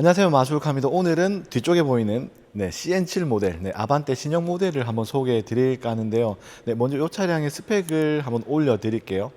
안녕하세요 마술카입니다 오늘은 뒤쪽에 보이는 네, CN7 모델 네, 아반떼 신형 모델을 한번 소개해 드릴까 하는데요. 네, 먼저 이 차량의 스펙을 한번 올려 드릴게요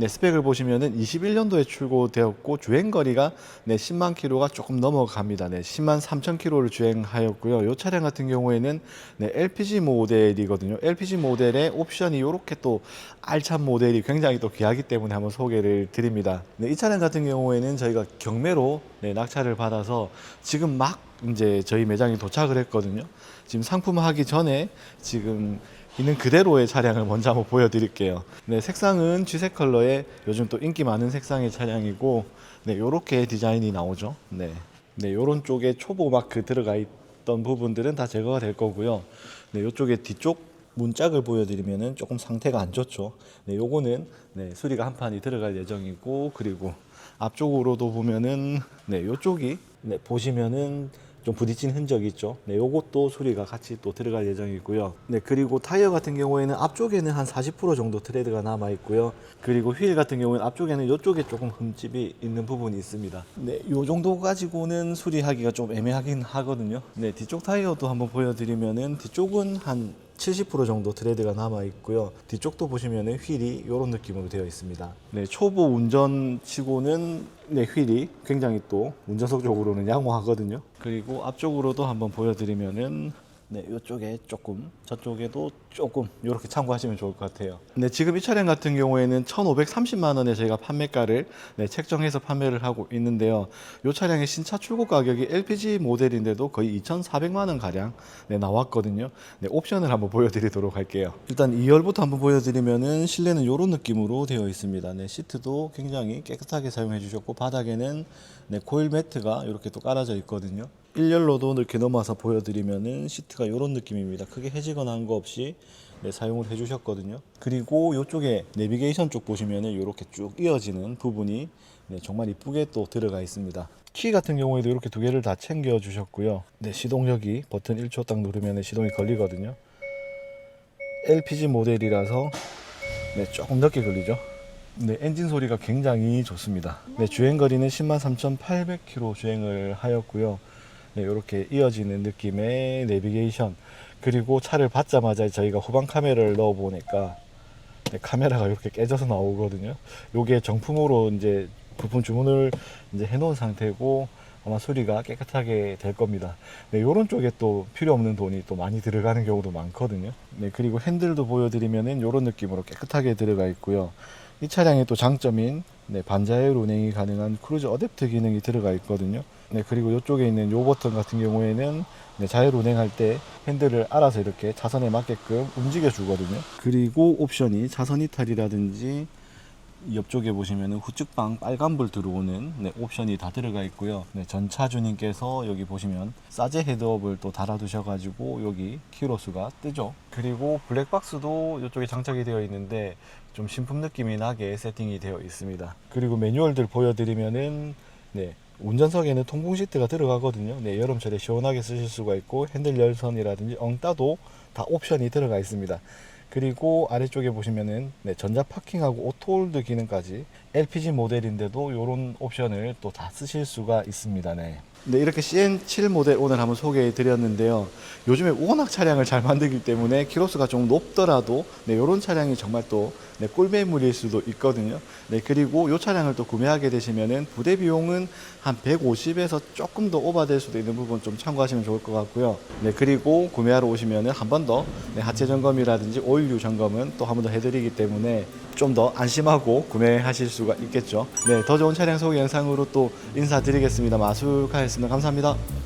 네, 스펙을 보시면은 21년도에 출고되었고 주행 거리가 네, 10만 킬로가 조금 넘어갑니다. 네, 10만 3천 킬로를 주행하였고요. 이 차량 같은 경우에는 네, LPG 모델이거든요. LPG 모델의 옵션이 이렇게 또 알찬 모델이 굉장히 또 귀하기 때문에 한번 소개를 드립니다. 네, 이 차량 같은 경우에는 저희가 경매로 네, 낙찰을 받아서 지금 막 이제 저희 매장에 도착을 했거든요. 지금 상품화하기 전에 지금 있는 그대로의 차량을 먼저 한번 보여드릴게요. 네, 색상은 쥐색 컬러의 요즘 또 인기 많은 색상의 차량이고, 네, 요렇게 디자인이 나오죠. 네, 네, 요런 쪽에 초보 마크 들어가 있던 부분들은 다 제거가 될 거고요. 네, 요쪽에 뒤쪽 문짝을 보여드리면은 조금 상태가 안 좋죠. 네, 요거는 네, 수리가 한 판이 들어갈 예정이고, 그리고 앞쪽으로도 보면은 네, 요쪽이 네, 보시면은 좀 부딪힌 흔적이 있죠. 네, 요것도 수리가 같이 또 들어갈 예정이고요. 네, 그리고 타이어 같은 경우에는 앞쪽에는 한 40% 정도 트레드가 남아 있고요. 그리고 휠 같은 경우에는 앞쪽에는 이쪽에 조금 흠집이 있는 부분이 있습니다. 네, 요 정도 가지고는 수리하기가 좀 애매하긴 하거든요. 네, 뒤쪽 타이어도 한번 보여드리면은 뒤쪽은 한 70% 정도 트레드가 남아 있고요. 뒤쪽도 보시면은 휠이 이런 느낌으로 되어 있습니다. 네, 초보 운전 치고는 네, 휠이 굉장히 또 운전석 쪽으로는 양호하거든요. 그리고 앞쪽으로도 한번 보여드리면은 네, 이쪽에 조금, 저쪽에도 조금 이렇게 참고하시면 좋을 것 같아요. 네, 지금 이 차량 같은 경우에는 1,530만 원에 저희가 판매가를 네, 책정해서 판매를 하고 있는데요. 이 차량의 신차 출고 가격이 LPG 모델인데도 거의 2,400만 원 가량 네, 나왔거든요. 네, 옵션을 한번 보여드리도록 할게요. 일단 2열부터 한번 보여드리면은 실내는 이런 느낌으로 되어 있습니다. 네, 시트도 굉장히 깨끗하게 사용해 주셨고 바닥에는 네, 코일 매트가 이렇게 또 깔아져 있거든요. 1열로도 이렇게 넘어서 보여드리면은 시트가 이런 느낌입니다. 크게 해지거나 한 거 없이 네, 사용을 해주셨거든요. 그리고 이쪽에 내비게이션 쪽 보시면은 이렇게 쭉 이어지는 부분이 네, 정말 이쁘게 또 들어가 있습니다. 키 같은 경우에도 이렇게 두 개를 다 챙겨 주셨고요. 네, 시동력이 버튼 1초 딱 누르면 시동이 걸리거든요. LPG 모델이라서 네, 조금 늦게 걸리죠. 네, 엔진 소리가 굉장히 좋습니다. 네, 주행 거리는 10만 3,800km 주행을 하였고요. 네, 이렇게 이어지는 느낌의 내비게이션 그리고 차를 받자마자 저희가 후방 카메라를 넣어 보니까 네, 카메라가 이렇게 깨져서 나오거든요. 요게 정품으로 이제 부품 주문을 이제 해놓은 상태고 아마 수리가 깨끗하게 될 겁니다. 네, 요런 쪽에 또 필요 없는 돈이 또 많이 들어가는 경우도 많거든요. 네, 그리고 핸들도 보여드리면은 요런 느낌으로 깨끗하게 들어가 있고요. 이 차량의 또 장점인 네, 반자율 운행이 가능한 크루즈 어댑트 기능이 들어가 있거든요. 네, 그리고 이쪽에 있는 요 버튼 같은 경우에는 네, 자율 운행할 때 핸들을 알아서 이렇게 차선에 맞게끔 움직여 주거든요. 그리고 옵션이 차선 이탈이라든지 옆쪽에 보시면은 후측방 빨간불 들어오는 네, 옵션이 다 들어가 있고요. 네, 전차주님께서 여기 보시면 사제 헤드업을 또 달아두셔가지고 여기 키로수가 뜨죠. 그리고 블랙박스도 이쪽에 장착이 되어 있는데 좀 신품 느낌이 나게 세팅이 되어 있습니다. 그리고 매뉴얼들 보여드리면은 네, 운전석에는 통풍 시트가 들어가거든요. 네, 여름철에 시원하게 쓰실 수가 있고 핸들 열선이라든지 엉따도 다 옵션이 들어가 있습니다. 그리고 아래쪽에 보시면은 네, 전자 파킹하고 오토홀드 기능까지 LPG 모델인데도 이런 옵션을 또 다 쓰실 수가 있습니다. 네. 네, 이렇게 CN7 모델 오늘 한번 소개해 드렸는데요. 요즘에 워낙 차량을 잘 만들기 때문에 키로수가 좀 높더라도 네, 이런 차량이 정말 또 네, 꿀매물일 수도 있거든요. 네, 그리고 이 차량을 또 구매하게 되시면은 부대 비용은 한 150에서 조금 더 오버될 수도 있는 부분 좀 참고하시면 좋을 것 같고요. 네, 그리고 구매하러 오시면은 한 번더 네, 하체 점검이라든지 오일류 점검은 또 한 번 더 해드리기 때문에 좀 더 안심하고 구매하실 수가 있겠죠. 네, 더 좋은 차량 소개 영상으로 또 인사드리겠습니다. 마술카였 습니다. 감사합니다.